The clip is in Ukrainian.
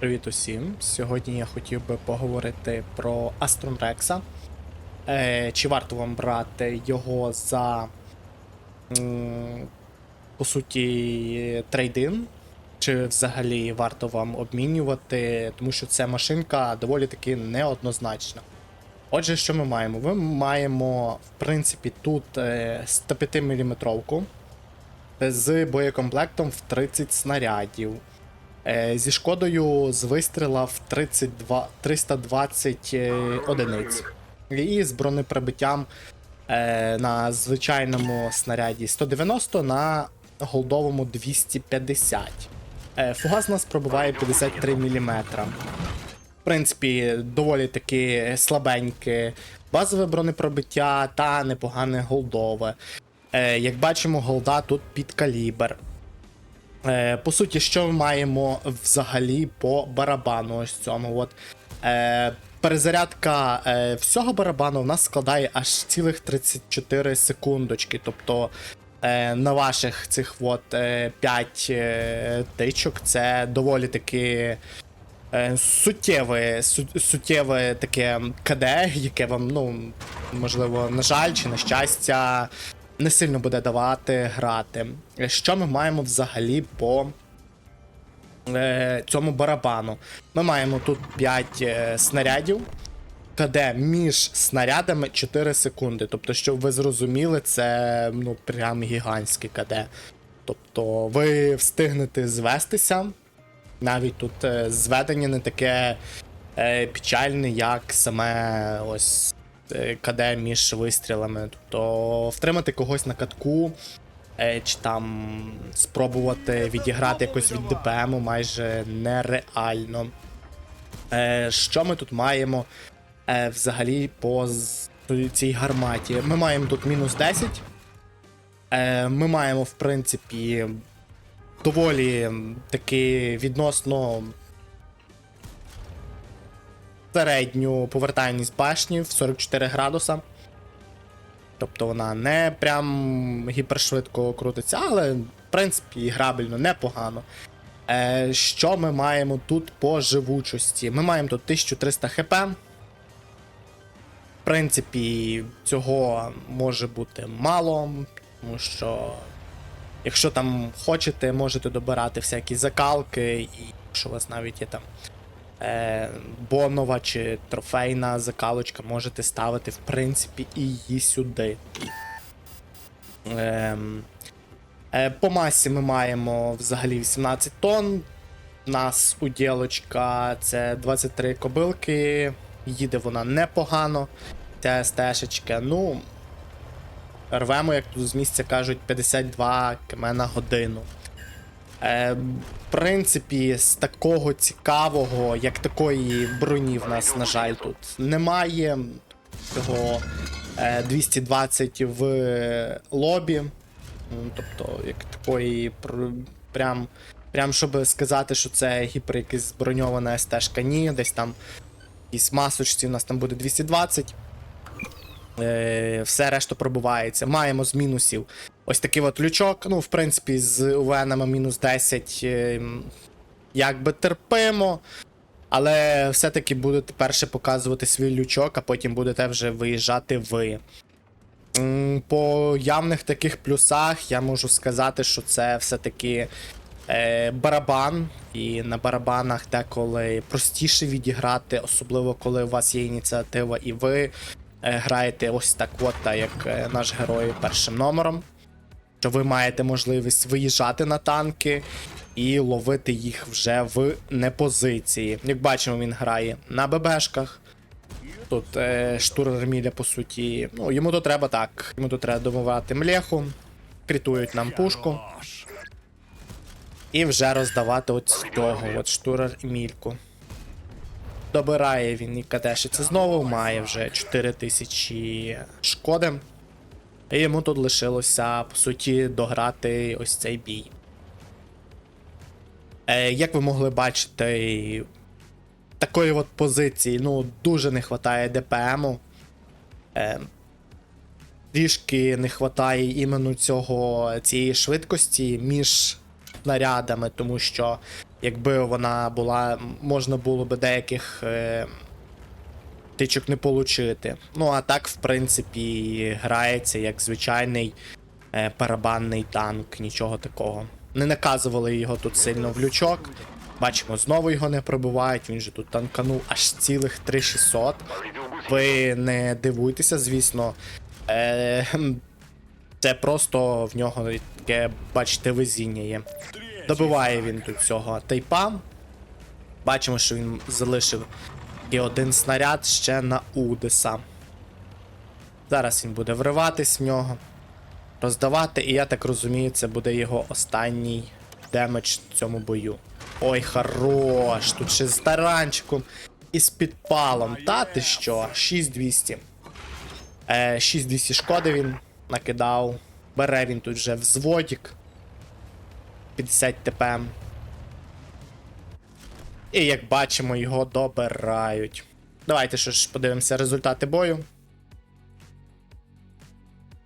Привіт усім! Сьогодні я хотів би поговорити про Астрон Рекса. Е, чи варто вам брати його за, по суті, трейдин? Чи взагалі варто вам обмінювати, тому що ця машинка доволі таки неоднозначна. Отже, що ми маємо? Ми маємо, в принципі, тут е, 105 мм з боєкомплектом в 30 снарядів. Е, Зі шкодою з вистріла в 32, 320 е, одиниць. І з бронеприбиттям е, на звичайному снаряді 190 на голдовому 250. Е, Фугас у нас пробиває 53 мм. В принципі, доволі таки слабеньке базове бронепробиття та непогане голдове. Як бачимо, голда тут під калібр. Е, по суті, що ми маємо взагалі по барабану? Ось цьому. От, е, перезарядка е, всього барабану в нас складає аж цілих 34 секундочки. Тобто на ваших цих от, е, 5 е, тичок це доволі таки. Суттєве, суттєве таке КД, яке вам, ну, можливо, на жаль чи на щастя, не сильно буде давати грати. Що ми маємо взагалі по е, цьому барабану? Ми маємо тут 5 е, снарядів, КД між снарядами 4 секунди. Тобто, щоб ви зрозуміли, це ну, прям гігантське КД. Тобто ви встигнете звестися. Навіть тут е, зведення не таке е, печальне, як саме ось КД між вистрілами. Тобто втримати когось на катку, е, чи там спробувати відіграти якось від ДПМу майже нереально. Е, Що ми тут маємо е, взагалі по цій гарматі? Ми маємо тут мінус 10. Е, Ми маємо, в принципі, доволі таки відносно середню повертальність башні в 44 градуса. Тобто вона не прям гіпершвидко крутиться, але в принципі грабельно, непогано. Е, що ми маємо тут по живучості? Ми маємо тут 1300 хп. В принципі, цього може бути мало, тому що Якщо там хочете, можете добирати всякі закалки, і якщо у вас навіть є там е, бонова чи трофейна закалочка, можете ставити, в принципі, і її сюди. Ем, е, по масі ми маємо взагалі 18 тонн. У нас уділочка це 23 кобилки. Їде вона непогано. Ця стежечка, ну, рвемо, як тут з місця кажуть, 52 км на годину. Е, в принципі, з такого цікавого, як такої броні в нас, на жаль, тут немає. Цього е, 220 в лобі. Тобто, як такої пр- прям. Прям щоб сказати, що це гіпер якась броньована СТ-шка, ні, десь там якісь масочці у нас там буде 220. Е, все решта пробувається. Маємо з мінусів. Ось такий от лючок. Ну, в принципі, з УВНами мінус 10 е, м, якби терпимо. Але все-таки будете перше показувати свій лючок, а потім будете вже виїжджати ви. По явних таких плюсах я можу сказати, що це все-таки е, барабан. І на барабанах деколи простіше відіграти, особливо коли у вас є ініціатива і ви граєте ось так, от, як е, наш герой першим номером. Що ви маєте можливість виїжджати на танки і ловити їх вже в непозиції. Як бачимо, він грає на ББшках. Тут е, штурер Міля, по суті. Ну, йому то треба так. Йому то треба домивати млеху, критують нам пушку. І вже роздавати от з цього, от штурер мільку. Добирає він і кадешиться знову, має вже 4000 шкоди. І йому тут лишилося, по суті, дограти ось цей бій. Е, як ви могли бачити, такої от позиції ну, дуже не вистачає ДПМу. Е, трішки не вистачає іменно цього, цієї швидкості між снарядами, тому що Якби вона була, можна було би деяких е, тичок не получити. Ну, а так, в принципі, грається як звичайний е, барабанний танк, нічого такого. Не наказували його тут сильно в лючок. Бачимо, знову його не пробивають, він же тут танканув аж цілих 3600. Ви не дивуйтеся, звісно. Е, це просто в нього таке, бачите, везіння є. Добиває він тут цього тайпа. Бачимо, що він залишив і один снаряд ще на Удеса. Зараз він буде вриватись в нього, роздавати, і я так розумію, це буде його останній демедж в цьому бою. Ой, хорош! Тут ще з таранчиком і з підпалом. Та ти що? 6200. Е, 6200 шкоди він накидав. Бере він тут вже взводік. 50 ТПМ. І як бачимо, його добирають. Давайте що ж подивимося результати бою.